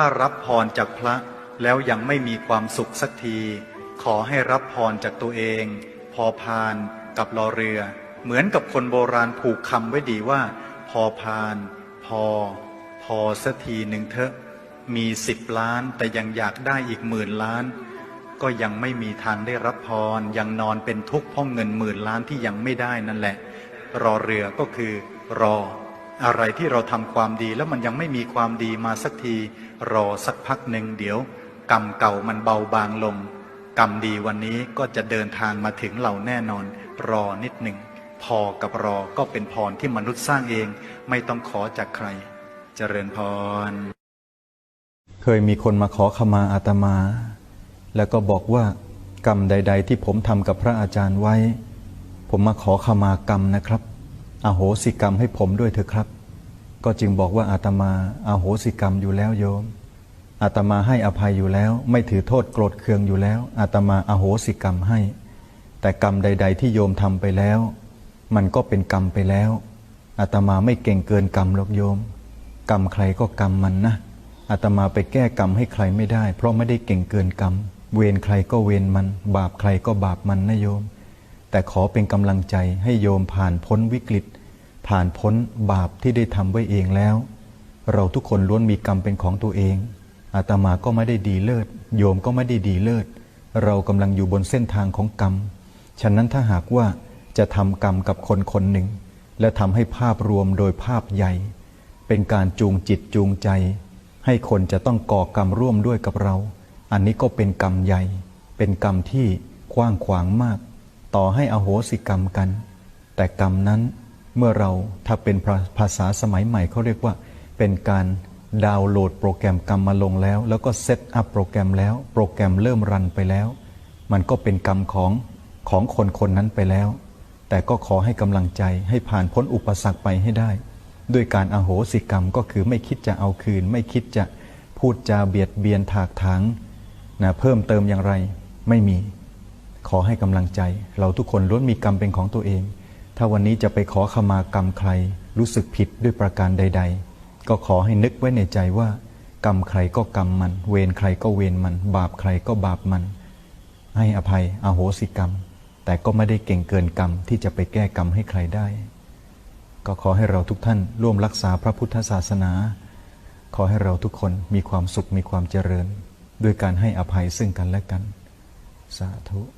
ถ้ารับพรจากพระแล้วยังไม่มีความสุขสักที ขอให้รับพรจากตัวเอง พอพานกับรอเรือ เหมือนกับคนโบราณผูกคำไว้ดีว่า พอพาน พอ พอสักทีหนึ่งเถอะ มีสิบล้านแต่ยังอยากได้อีกหมื่นล้าน ก็ยังไม่มีทางได้รับพร ยังนอนเป็นทุกข์เพราะเงินหมื่นล้านที่ยังไม่ได้นั่นแหละ รอเรือก็คือรอ อะไรที่เราทำความดีแล้วมันยังไม่มีความดีมาสักที รอสักพักหนึ่งเดี๋ยว กรรมเก่ามันเบาบางลง กรรมดีวันนี้ก็จะเดินทางมาถึงเราแน่นอน รอนิดหนึ่ง พอกับรอก็เป็นพรที่มนุษย์สร้างเอง ไม่ต้องขอจากใคร เจริญพร เคยมีคนมาขอขมาอาตมา แล้วก็บอกว่ากรรมใด ๆ ที่ผมทำกับพระอาจารย์ไว้ ผมมาขอขมากรรมนะครับ อโหสิกรรมให้ผมด้วยเถอะครับ ก็จึงบอกว่าอาตมาอาโหสิกรรมอยู่แล้วโยมอาตมาให้อภัยอยู่แล้ว ไม่ถือโทษโกรธเคืองอยู่แล้วอาตมาอาโหสิกรรมให้ แต่กรรมใด ๆ ที่โยมทำไปแล้ว มันก็เป็นกรรมไปแล้วอาตมาไม่เก่งเกินกรรมหรอกโยม กรรมใครก็กรรมมันนะอาตมาไปแก้กรรมให้ใครไม่ได้ เพราะไม่ได้เก่งเกินกรรม เวรใครก็เวรมัน บาปใครก็บาปมันนะโยม แต่ขอเป็นกำลังใจให้โยมผ่านพ้นวิกฤต ผ่านพ้นบาปที่ได้ทำไว้เองแล้ว เราทุกคนล้วนมีกรรมเป็นของตัวเองอาตมาก็ไม่ได้ดีเลิศ โยมก็ไม่ได้ดีเลิศ เรากำลังอยู่บนเส้นทางของกรรม ฉะนั้นถ้าหากว่าจะทำกรรมกับคนคนหนึ่ง และทำให้ภาพรวมโดยภาพใหญ่ เป็นการจูงจิตจูงใจ ให้คนจะต้องก่อกรรมร่วมด้วยกับเรา อันนี้ก็เป็นกรรมใหญ่ เป็นกรรมที่กว้างขวางมาก ต่อให้อโหสิกรรมกัน แต่กรรมนั้น เมื่อเราถ้าเป็นภาษาสมัยใหม่เขาเรียกว่า เป็นการดาวน์โหลดโปรแกรมกรรมมาลงแล้ว แล้วก็เซตอัพโปรแกรมแล้ว โปรแกรมเริ่มรันไปแล้ว มันก็เป็นกรรมของของคนคนนั้นไปแล้ว แต่ก็ขอให้กำลังใจให้ผ่านพ้นอุปสรรคไปให้ได้ ด้วยการอโหสิกรรมก็คือไม่คิดจะเอาคืน ไม่คิดจะพูดจาเบียดเบียนถากถางนะเพิ่มเติมอย่างไรไม่มี ขอให้กำลังใจ เราทุกคนล้วนมีกรรมเป็นของตัวเอง ถ้าวันนี้จะไปขอขมากรรมใคร รู้สึกผิดด้วยประการใด ๆ ก็ขอให้นึกไว้ในใจว่า กรรมใครก็กรรมมัน เวรใครก็เวรมัน บาปใครก็บาปมัน ให้อภัยอโหสิกรรม แต่ก็ไม่ได้เก่งเกินกรรมที่จะไปแก้กรรมให้ใครได้ ก็ขอให้เราทุกท่านร่วมรักษาพระพุทธศาสนา ขอให้เราทุกคนมีความสุขมีความเจริญ ด้วยการให้อภัยซึ่งกันและกัน สาธุ